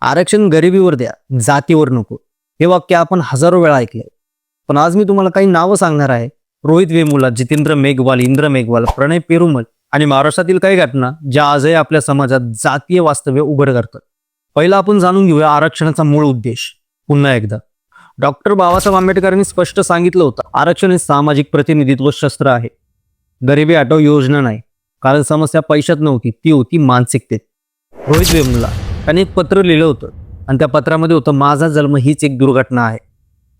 आरक्षण गरिबीवर द्या जातीवर नको. हे वाक्य आपण हजारो वेळा ऐकले पण आज मी तुम्हाला काही नावं सांगणार आहे. रोहित वेमुला जितेंद्र मेघवाल इंद्र मेघवाल प्रणय पेरुमल आणि महाराष्ट्रातील काही घटना ज्या आजही आपल्या समाजात जातीय वास्तव्य उघड करतात. पहिला आपण जाणून घेऊया आरक्षणाचा मूळ उद्देश. पुन्हा एकदा. डॉक्टर बाबासाहेब आंबेडकरांनी स्पष्ट सांगितलं होतं आरक्षण हे सामाजिक प्रतिनिधित्व शस्त्र आहे. गरिबी आटो योजना नाही. कारण समस्या पैशात नव्हती ती होती मानसिकतेत. रोहित वेमुला त्याने एक पत्र लिहिलं होतं. आणि त्या पत्रामध्ये होतं माझा जन्म हीच एक दुर्घटना आहे.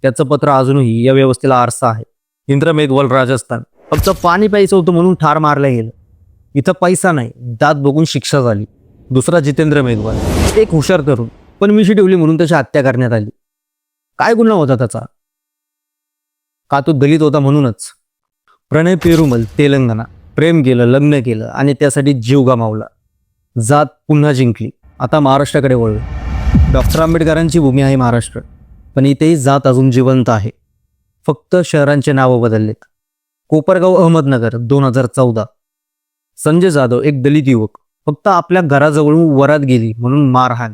त्याचं पत्र अजूनही या व्यवस्थेला आरसा आहे. इंद्र मेघवाल राजस्थान. फक्त पाणी प्यायचं होतं म्हणून ठार मारलं गेलं. इथं पैसा नाही दात बघून शिक्षा झाली. दुसरा जितेंद्र मेघवाल. एक हुशार तरुण पण मिशी ठेवली म्हणून त्याची हत्या करण्यात आली. काय गुन्हा होता त्याचा? का तो दलित होता म्हणूनच? प्रणय पेरुमल तेलंगणा. प्रेम केलं लग्न केलं आणि त्यासाठी जीव गमावला. जात पुन्हा जिंकली. आता महाराष्ट्राकडे वळू. डॉक्टर आंबेडकरांची भूमी आहे महाराष्ट्र पण इथेही जात अजून जिवंत आहे. फक्त शहरांचे नावं बदललेत. कोपरगाव अहमदनगर दोन हजार चौदा. संजय जाधव एक दलित युवक फक्त आपल्या घराजवळून वरात गेली म्हणून मारहाण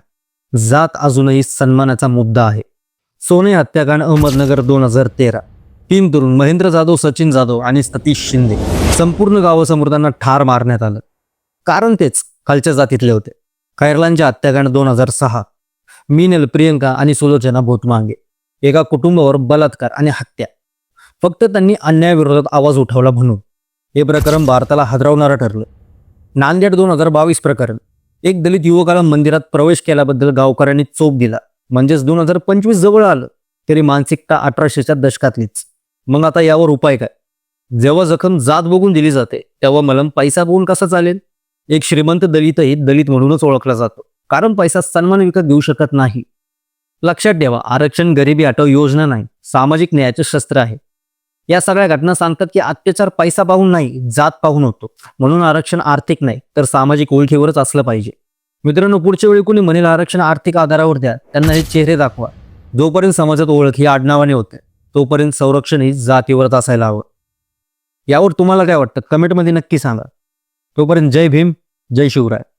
जात अजूनही सन्मानाचा मुद्दा आहे. सोने हत्याकांड अहमदनगर दोन हजार तेरा. तीन तरुण महेंद्र जाधव सचिन जाधव आणि सतीश शिंदे. संपूर्ण गावासमोर त्यांना ठार मारण्यात आलं. कारण तेच खालच्या जातीतले होते. खैरलांचे हत्याकांड दोन हजार सहा. मीनल प्रियंका आणि सुलोचना भूतमांगे एका कुटुंबावर बलात्कार आणि हत्या. फक्त त्यांनी अन्यायाविरोधात आवाज उठवला म्हणून. हे प्रकरण भारताला हादरवणारं ठरलं. नांदेड दोन हजार बावीस प्रकरण. एक दलित युवकाला मंदिरात प्रवेश केल्याबद्दल गावकऱ्यांनी चोप दिला. म्हणजेच दोन हजार पंचवीस जवळ आलं तरी मानसिकता अठराशेच्या दशकातलीच. मग आता यावर उपाय काय? जेव्हा जखम जात बघून दिली जाते तेव्हा मलम पैसा बघून कसा चालेल? एक श्रीमंत दलितही दलित म्हणूनच ओळखला जातो. कारण पैसा सन्मान विकत घेऊ शकत नाही. लक्षात ठेवा आरक्षण गरिबी हटव योजना नाही सामाजिक न्यायाचे शस्त्र आहे. या सगळ्या घटना सांगतात की अत्याचार पैसा पाहून नाही जात पाहून होतो. म्हणून आरक्षण आर्थिक नाही तर सामाजिक ओळखीवरच असलं पाहिजे. मित्रांनो पुढच्या वेळी कोणी म्हणेल आरक्षण आर्थिक आधारावर द्या त्यांना हे चेहरे दाखवा. जोपर्यंत समाजात ओळख ही आडनावाने होते तोपर्यंत संरक्षण ही जातीवरच असायला हवं. यावर तुम्हाला काय वाटतं? कमेंटमध्ये नक्की सांगा. तोपर्यंत जय भीम. जय शिवराय.